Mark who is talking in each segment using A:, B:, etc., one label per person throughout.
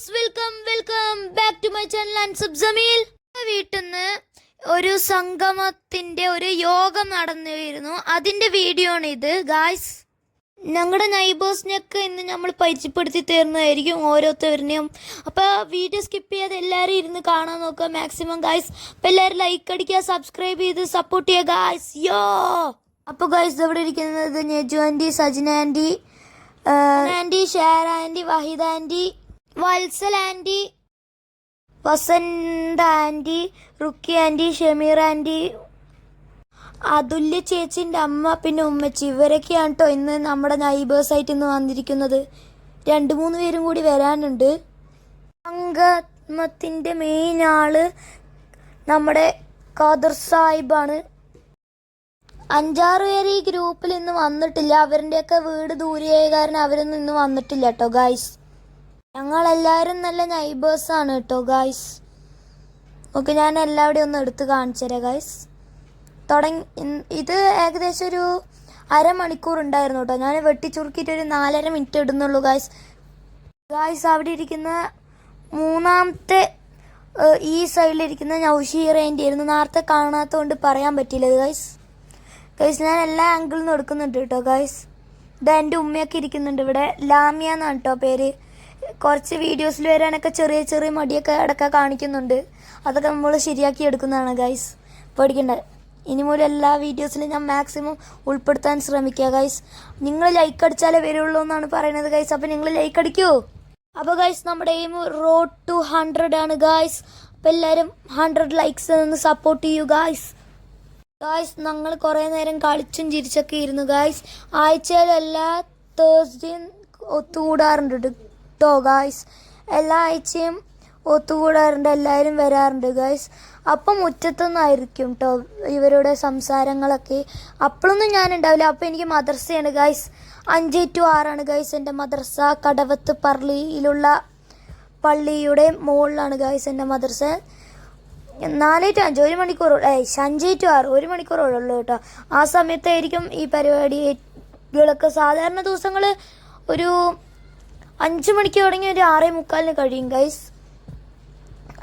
A: Guys welcome welcome back to my channel Ansab Jameel. വീട്ടിൽ നിന്ന് ഒരു സംഗമത്തിന്റെ ഒരു യോഗം നടന്നിരുന്നു. അതിന്റെ വീഡിയോ ആണ് ഇത് ഗായ്സ് ഞങ്ങളുടെ നൈബേഴ്സിനെയൊക്കെ ഇന്ന് നമ്മൾ പരിചയപ്പെടുത്തി തരുന്നതായിരിക്കും ഓരോരുത്തരുടെയും. അപ്പോൾ വീഡിയോ സ്കിപ്പ് ചെയ്യാതെ എല്ലാവരും ഇരുന്ന് കാണാൻ നോക്കുക മാക്സിമം ഗായ്സ് അപ്പോൾ എല്ലാവരും ലൈക്ക് അടിക്കുക സബ്സ്ക്രൈബ് ചെയ്ത് സപ്പോർട്ട് ചെയ്യുക ഗായ്സ് യോ! അപ്പോൾ ഗായ്സ് ഇവിടെ ഇരിക്കുന്നത്? Neju aunty Sajina aunty aunty Sher aunty Wahida aunty Vatsal aunty Vasantha aunty Rukki aunty Shameer aunty Athulya ചേച്ചിന്റെ അമ്മ പിന്നെ ഉമ്മച്ചി. ഇവരൊക്കെയാണ് കേട്ടോ ഇന്ന് നമ്മുടെ നൈബേഴ്സായിട്ട് ഇന്ന് വന്നിരിക്കുന്നത്. രണ്ട് മൂന്ന് പേരും കൂടി വരാനുണ്ട്. സംഗമത്തിന്റെ മെയിൻ ആൾ നമ്മുടെ ഖാദർ സാഹിബാണ്. അഞ്ചാറ് പേര് ഈ ഗ്രൂപ്പിൽ ഇന്ന് വന്നിട്ടില്ല. അവരുടെയൊക്കെ വീട് ദൂരെയായ കാരണം അവരൊന്നും ഇന്ന് വന്നിട്ടില്ല കേട്ടോ ഗായ്സ് ഞങ്ങളെല്ലാവരും നല്ല നൈബേഴ്സ് ആണ് കേട്ടോ ഗായ്സ് ഓക്കെ ഞാൻ എല്ലാവരുടെയും ഒന്ന് എടുത്ത് കാണിച്ചു തരാം ഗായ്സ് തുടങ്ങി ഇത് ഏകദേശം ഒരു അരമണിക്കൂർ ഉണ്ടായിരുന്നു കേട്ടോ ഞാൻ വെട്ടിച്ചുറുക്കിയിട്ട് ഒരു നാലര മിനിറ്റ് ഇടുന്നുള്ളൂ ഗായ്സ് ഗായ്സ് അവിടെ ഇരിക്കുന്ന മൂന്നാമത്തെ ഈ സൈഡിലിരിക്കുന്ന നൗഷീറേന്റെ ആയിരുന്നു. നേരത്തെ കാണാത്തതുകൊണ്ട് പറയാൻ പറ്റില്ല ഗായ്സ് ഗൈസ് ഞാൻ എല്ലാ ആംഗിളിൽ നിന്നും എടുക്കുന്നുണ്ട് കേട്ടോ ഗൈസ് ഇത് എന്റെ ഉമ്മയൊക്കെ ഇരിക്കുന്നുണ്ട് ഇവിടെ. ലാമിയ എന്നാണ് കേട്ടോ പേര്. കുറച്ച് വീഡിയോസിൽ വരാനൊക്കെ ചെറിയ ചെറിയ മടിയൊക്കെ ഇടയ്ക്ക് കാണിക്കുന്നുണ്ട്. അതൊക്കെ നമ്മൾ ശരിയാക്കി എടുക്കുന്നതാണ് ഗൈസ് പേടിക്കണ്ട. ഇനി മുതൽ എല്ലാ വീഡിയോസിലും ഞാൻ മാക്സിമം ഉൾപ്പെടുത്താൻ ശ്രമിക്കുക ഗൈസ് നിങ്ങൾ ലൈക്ക് അടിച്ചാലേ വരുള്ളൂ എന്നാണ് പറയുന്നത് ഗൈസ് അപ്പം നിങ്ങൾ ലൈക്ക് അടിക്കുമോ അപ്പോൾ ഗൈസ് നമ്മുടെ എയിം റോഡ് ടു ഹൺഡ്രഡ് ആണ് ഗൈസ് അപ്പോൾ എല്ലാവരും ഹൺഡ്രഡ് ലൈക്സ് നിന്ന് സപ്പോർട്ട് ചെയ്യൂ ഗൈസ് ഗായ്സ് ഞങ്ങൾ കുറേ നേരം കളിച്ചും ചിരിച്ചൊക്കെ ഇരുന്നു ഗായ്സ് ആഴ്ചയിലെല്ലാ തേഴ്സ്ഡേയും ഒത്തുകൂടാറുണ്ട്. കേട്ടോ ഗായ്സ് എല്ലാ ആഴ്ചയും ഒത്തുകൂടാറുണ്ട് എല്ലാവരും വരാറുണ്ട് ഗായ്സ് അപ്പം മുറ്റത്തുനിന്നായിരിക്കും കേട്ടോ ഇവരുടെ സംസാരങ്ങളൊക്കെ. അപ്പോഴൊന്നും ഞാൻ ഉണ്ടാവില്ല അപ്പം എനിക്ക് മദ്രസയാണ് ഗായ്സ് അഞ്ച് ടു ആറാണ് ഗായ്സ് എന്റെ മദ്രസ കടവത്ത് പള്ളിയിലുള്ള പള്ളിയുടെ മുകളിലാണ് ഗായ്സ് എന്റെ മദ്രസ നാല് ടു അഞ്ച് ഒരു മണിക്കൂർ ഏയ് അഞ്ച് ടു ആറ് ഒരു മണിക്കൂറുള്ളൂ കേട്ടോ ആ സമയത്തായിരിക്കും ഈ പരിപാടികളൊക്കെ സാധാരണ ദിവസങ്ങൾ ഒരു അഞ്ച് മണിക്ക് തുടങ്ങി ഒരു ആറേ മുക്കാലിന് കഴിയും ഗൈസ്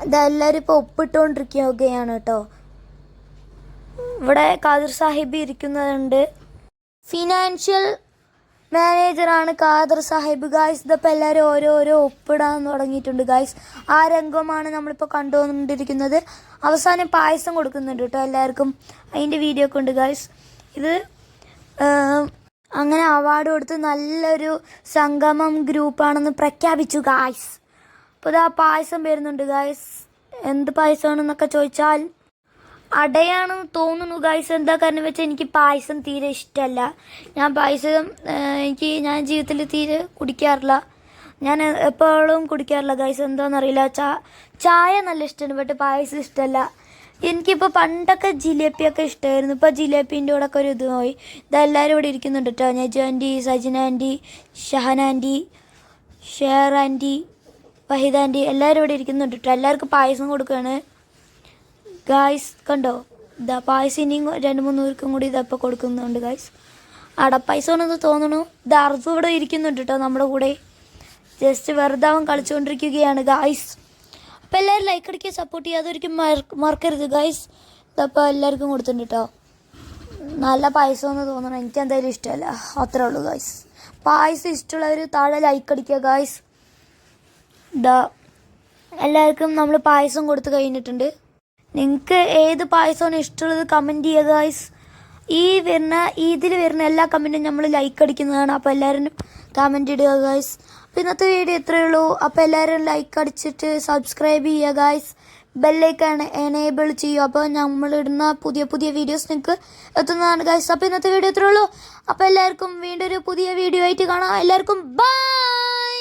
A: അതെല്ലാവരും ഇപ്പോൾ ഒപ്പിട്ടുകൊണ്ടിരിക്കുകയാണ് കേട്ടോ. ഇവിടെ ഖാദിർ സാഹിബ് ഇരിക്കുന്നതുണ്ട് ഫിനാൻഷ്യൽ മാനേജറാണ് ഖാദർ സാഹിബ് ഗായ്സ് ഇതിപ്പോൾ എല്ലാവരും ഓരോരോ ഒപ്പിടാൻ തുടങ്ങിയിട്ടുണ്ട് ഗായ്സ് ആ രംഗമാണ് നമ്മളിപ്പോൾ കണ്ടുകൊണ്ടിരിക്കുന്നത്. അവസാനം പായസം കൊടുക്കുന്നുണ്ട് കേട്ടോ എല്ലാവർക്കും. അതിന്റെ വീഡിയോ ഒക്കെ ഉണ്ട് ഗായ്സ് ഇത് അങ്ങനെ അവാർഡ് കൊടുത്ത് നല്ലൊരു സംഗമം ഗ്രൂപ്പാണെന്ന് പ്രഖ്യാപിച്ചു ഗായ്സ് അപ്പോൾ ഇതാ പായസം വരുന്നുണ്ട് ഗായ്സ് എന്ത് പായസമാണെന്നൊക്കെ ചോദിച്ചാൽ അടയാണെന്ന് തോന്നുന്നു ഗായ്സ് എന്താ കാരണം വെച്ചാൽ എനിക്ക് പായസം തീരെ ഇഷ്ടമല്ല ഞാൻ പായസം എനിക്ക് ഞാൻ ജീവിതത്തിൽ തീരെ കുടിക്കാറില്ല. ഞാൻ എപ്പോഴും കുടിക്കാറില്ല ഗായ്സ് എന്താണെന്നറിയില്ല. ചായ നല്ല ഇഷ്ടമാണ് ബട്ട് പായസം ഇഷ്ടമല്ല എനിക്കിപ്പോൾ പണ്ടൊക്കെ ജിലേബിയൊക്കെ ഇഷ്ടമായിരുന്നു ഇപ്പോൾ ജിലേബീന്റെ കൂടെ ഒക്കെ ഒരു ഇത് പോയി ഇതെല്ലാവരും ഇവിടെ ഇരിക്കുന്നുണ്ട് കേട്ടോ Naju aunty Sajina aunty Shahana aunty Sher aunty Wahida aunty എല്ലാവരും ഇവിടെ ഇരിക്കുന്നുണ്ട് കേട്ടോ എല്ലാവർക്കും പായസം കൊടുക്കുകയാണ് ഗായ്സ് കണ്ടോ? ഇതാ പായസം ഇനിയും രണ്ട് മൂന്ന് പേർക്കും കൂടി ഇതപ്പോൾ കൊടുക്കുന്നുണ്ട് ഗായ്സ്. അടപ്പായസം ആണെന്ന് തോന്നുന്നു. ഇത് അർജു ഇവിടെ ഇരിക്കുന്നുണ്ട് കേട്ടോ നമ്മുടെ കൂടെ. ജസ്റ്റ് വെറുതെ അവൻ കളിച്ചുകൊണ്ടിരിക്കുകയാണ് ഗായ്സ്. അപ്പോൾ എല്ലാവരും ലൈക്ക് അടിക്കുക സപ്പോർട്ട് ചെയ്യുക. അതൊരിക്കലും മറ- മറക്കരുത് ഗൈസ് ഇതപ്പോൾ എല്ലാവർക്കും കൊടുത്തിട്ടുണ്ട് കേട്ടോ നല്ല പായസം എന്ന് തോന്നണം എനിക്ക് എന്തായാലും ഇഷ്ടമല്ല. അത്രേ ഉള്ളൂ ഗൈസ് പായസം ഇഷ്ടമുള്ളവർ താഴെ ലൈക്ക് അടിക്കുക ഗൈസ് ഇതാ എല്ലാവർക്കും നമ്മൾ പായസം കൊടുത്ത് കഴിഞ്ഞിട്ടുണ്ട്. നിങ്ങൾക്ക് ഏത് പായസമാണ് ഇഷ്ടമുള്ളത് കമന്റ് ചെയ്യുക ഗായ്സ് ഈ വരുന്ന ഇതിൽ വരുന്ന എല്ലാ കമന്റും നമ്മൾ ലൈക്ക് അടിക്കുന്നതാണ്. അപ്പോൾ എല്ലാവരും കമന്റ് ഇടുക ഗായ്സ് അപ്പോൾ ഇന്നത്തെ വീഡിയോ ഇത്രയേ ഉള്ളൂ. അപ്പോൾ എല്ലാവരും ലൈക്ക് അടിച്ചിട്ട് സബ്സ്ക്രൈബ് ചെയ്യുക ഗായ്സ് ബെല്ലൈക്കാണ് എനേബിൾ ചെയ്യുക. അപ്പോൾ നമ്മളിടുന്ന പുതിയ പുതിയ വീഡിയോസ് നിങ്ങൾക്ക് എത്തുന്നതാണ് ഗായ്സ് അപ്പോൾ ഇന്നത്തെ വീഡിയോ ഇത്രയേ ഉള്ളൂ. അപ്പോൾ എല്ലാവർക്കും വീണ്ടും ഒരു പുതിയ വീഡിയോ ആയിട്ട് കാണാം. എല്ലാവർക്കും ബൈ